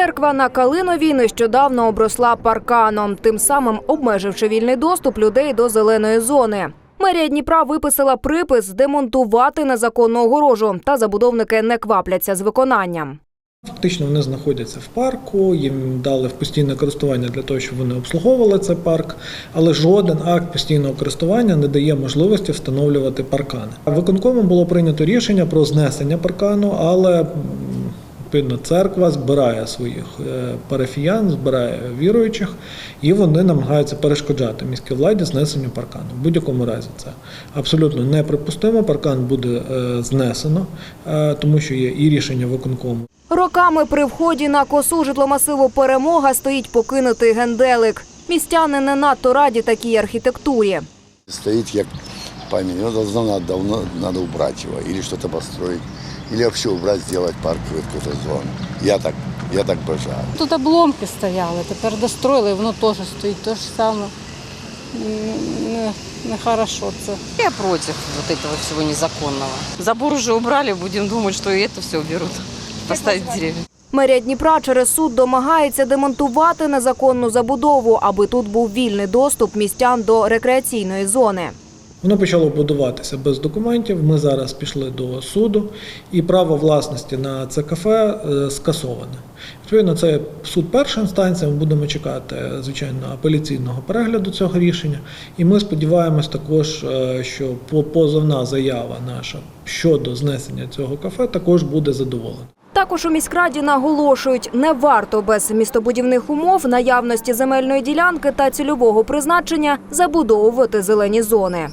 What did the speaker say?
Церква на Калиновій нещодавно обросла парканом, тим самим обмеживши вільний доступ людей до зеленої зони. Мерія Дніпра виписала припис демонтувати незаконну огорожу, та забудовники не квапляться з виконанням. Фактично вони знаходяться в парку, їм дали в постійне користування для того, щоб вони обслуговували цей парк, але жоден акт постійного користування не дає можливості встановлювати паркани. Виконкомом було прийнято рішення про знесення паркану, але відповідно церква збирає своїх е, парафіян, збирає віруючих, і вони намагаються перешкоджати міській владі знесенню паркану. В будь-якому разі це абсолютно неприпустимо. Паркан буде е, знесено, е, тому що є і рішення виконкому. Роками при вході на косу житломасиву перемога стоїть покинутий генделик. Містяни не надто раді такій архітектурі. Стоит як память. Его давно надо, давно надо убрать его. Или что-то построить. Или вообще убрать, сделать парковую какую-то зону. Я так, я так бажаю. Тут обломки стояли, тепер достроїли, воно теж стоїть те ж саме. Не, не хорошо це. Я против вот этого всего незаконного. Забор уже убрали, будем думать, что и это все уберут. Поставить деревья. Мерія Дніпра через суд домагається демонтувати незаконну забудову, аби тут був вільний доступ містян до рекреаційної зони. Воно почало будуватися без документів. Ми зараз пішли до суду, і право власності на це кафе е, скасоване. Відповідно, це суд першої інстанції. Ми будемо чекати, звичайно, апеляційного перегляду цього рішення. І ми сподіваємось також, е, що по- позовна заява наша щодо знесення цього кафе також буде задоволена. Також у міськраді наголошують, не варто без містобудівних умов, наявності земельної ділянки та цільового призначення забудовувати зелені зони.